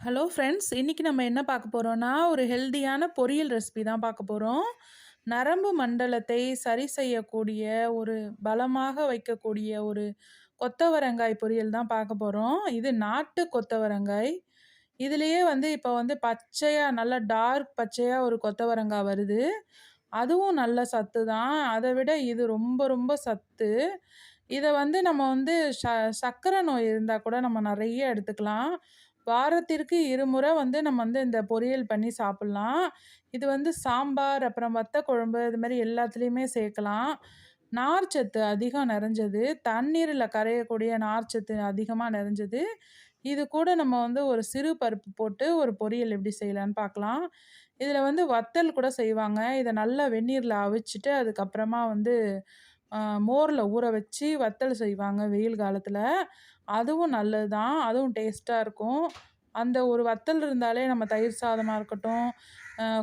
Hello friends இன்றைக்கி நம்ம என்ன பார்க்க போகிறோன்னா ஒரு ஹெல்தியான பொரியல் ரெசிபி தான் பார்க்க போகிறோம் நரம்பு மண்டலத்தை சரி செய்யக்கூடிய ஒரு பலமாக வைக்கக்கூடிய ஒரு கொத்தவரங்காய் பொரியல் தான் பார்க்க போகிறோம் இது நாட்டு கொத்தவரங்காய். இதுலேயே வந்து இப்போ வந்து பச்சையாக நல்லா டார்க் பச்சையாக ஒரு கொத்தவரங்காய் வருது. அதுவும் நல்ல சத்து தான். அதை விட இது ரொம்ப ரொம்ப சத்து. இதை வந்து நம்ம வந்து ச சர்க்கரை நோய் இருந்தால் கூட நம்ம நிறைய எடுத்துக்கலாம். வாரத்திற்கு இருமுறை வந்து நம்ம வந்து இந்த பொரியல் பண்ணி சாப்பிட்லாம். இது வந்து சாம்பார் அப்புறம் வத்த குழம்பு இது மாதிரி எல்லாத்துலேயுமே சேர்க்கலாம். நார்ச்சத்து அதிகம் நிறைஞ்சது. தண்ணீரில் கரையக்கூடிய நார்ச்சத்து அதிகமாக நிறைஞ்சது. இது கூட நம்ம வந்து ஒரு சிறு பருப்பு போட்டு ஒரு பொரியல் எப்படி செய்யலான்னு பார்க்கலாம். இதில் வந்து வத்தல் கூட செய்வாங்க. இதை நல்லா வெந்நீரில் அவிச்சிட்டு அதுக்கப்புறமா வந்து மோரில் ஊற வச்சு வத்தல் செய்வாங்க வெயில் காலத்தில். அதுவும் நல்லது தான் அதுவும் டேஸ்ட்டாக இருக்கும். அந்த ஒரு வத்தல் இருந்தாலே நம்ம தயிர் சாதமாக இருக்கட்டும்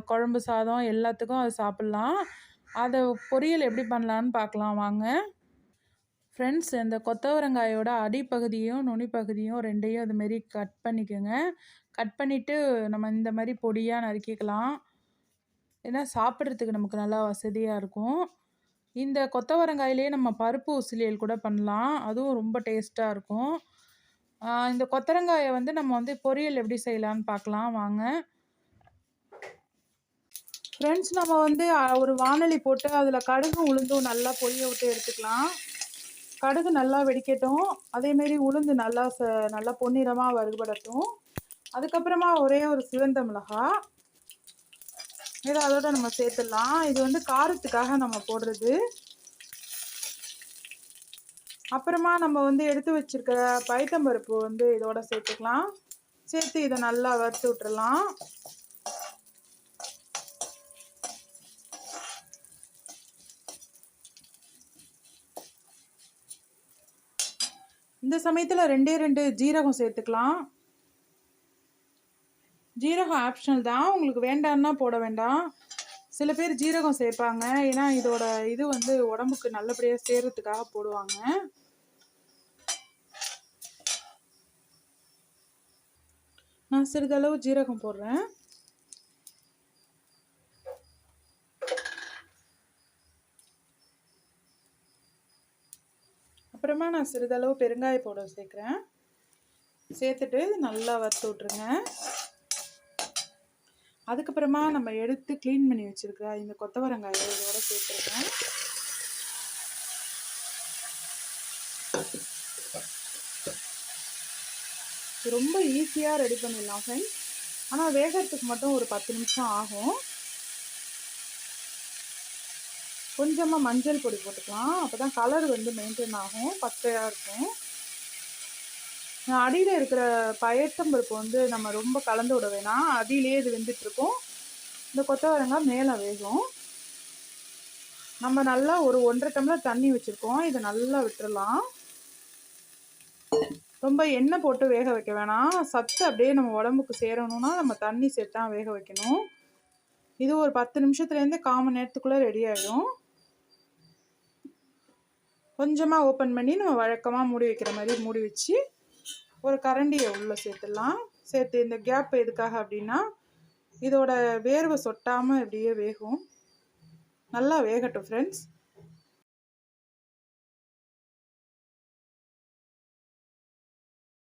குழம்பு சாதம் எல்லாத்துக்கும் அது சாப்பிட்லாம். அதை பொரியல் எப்படி பண்ணலான்னு பார்க்கலாம் வாங்க. ஃப்ரெண்ட்ஸ் இந்த கொத்தவரங்காயோட அடிப்பகுதியும் நுனிப்பகுதியும் ரெண்டையும் அதுமாரி கட் பண்ணிக்கோங்க. கட் பண்ணிவிட்டு நம்ம இந்த மாதிரி பொடியாக நறுக்கிக்கலாம். ஏன்னா சாப்பிட்றதுக்கு நமக்கு நல்லா வசதியாக இருக்கும். இந்த கொத்தவரங்காயிலே நம்ம பருப்பு உசிலியல் கூட பண்ணலாம். அதுவும் ரொம்ப டேஸ்ட்டாக இருக்கும். இந்த கொத்தரங்காயை வந்து நம்ம வந்து பொரியல் எப்படி செய்யலான்னு பார்க்கலாம். வாங்க. ஃப்ரெண்ட்ஸ் நம்ம வந்து ஒரு வானொலி போட்டு அதில் கடுகு உளுந்தும் நல்லா பொரிய விட்டு எடுத்துக்கலாம். கடுகு நல்லா வெடிக்கட்டும். அதேமாரி உளுந்து நல்லா ச நல்லா பொன்னிறமாக வறுபடட்டும். அதுக்கப்புறமா ஒரே ஒரு சிவந்த மிளகா. இதை அதோட நம்ம சேர்த்துடலாம். இது வந்து காரத்துக்காக நம்ம போடுறது. அப்புறமா நம்ம வந்து எடுத்து வச்சிருக்கிற பைத்தம்பருப்பு வந்து இதோட சேர்த்துக்கலாம். சேர்த்து இதை நல்லா வறுத்து விட்டுறலாம். இந்த சமயத்தில் ரெண்டே ரெண்டு ஜீரகம் சேர்த்துக்கலாம். ஜீரகம் ஆப்ஷனல் தான். உங்களுக்கு வேண்டான்னா போட வேண்டாம். சில பேர் ஜீரகம் சேர்ப்பாங்க. ஏன்னா இதோட இது வந்து உடம்புக்கு நல்லபடியாக சேர்றதுக்காக போடுவாங்க. நான் சிறிதளவு ஜீரகம் போடுறேன். அப்புறமா நான் சிறிதளவு பெருங்காய பவுடர் சேர்க்குறேன். சேர்த்துட்டு நல்லா வறுத்து விட்ருங்க அதுக்கப்புறமா நம்ம எடுத்து க்ளீன் பண்ணி வச்சுருக்கிற இந்த கொத்தவரங்காயை இதோட சேர்த்துருக்கேன். ரொம்ப ஈஸியாக ரெடி பண்ணிடலாம் ஃப்ரெண்ட்ஸ் ஆனால் வேகிறதுக்கு மட்டும் ஒரு பத்து நிமிஷம் ஆகும். கொஞ்சமாக மஞ்சள் பொடி போட்டுக்கலாம். அப்போ தான் கலர் வந்து மெயின்டைன் ஆகும். பச்சையாக இருக்கும். அடியில் இருக்கிற பயத்தம்பருப்பு வந்து நம்ம ரொம்ப கலந்து விட வேணாம். அடியிலே இது வெந்துட்டுருக்கும். இந்த கொத்தவரங்காய் மேலே வேகும். நம்ம நல்லா ஒரு ஒன்றரை டம்ளர் தண்ணி வச்சுருக்கோம். இதை நல்லா விட்டுடலாம் ரொம்ப எண்ணெய் போட்டு வேக வைக்க வேணாம். சத்து அப்படியே நம்ம உடம்புக்கு சேரணும்னா நம்ம தண்ணி சேர்த்து தான் வேக வைக்கணும். இது ஒரு பத்து நிமிஷத்துலேருந்து காமன் நேரத்துக்குள்ளே ரெடி ஆகிடும் கொஞ்சமாக ஓப்பன் பண்ணி நம்ம வழக்கமாக மூடி வைக்கிற மாதிரி மூடி வச்சு ஒரு கரண்டியை உள்ளே சேர்த்துடலாம். சேர்த்து இந்த கேப் எதுக்காக அப்படின்னா இதோட வேர்வை சொட்டாமல் இப்படியே வேகும். நல்லா வேகட்டும் ஃப்ரெண்ட்ஸ்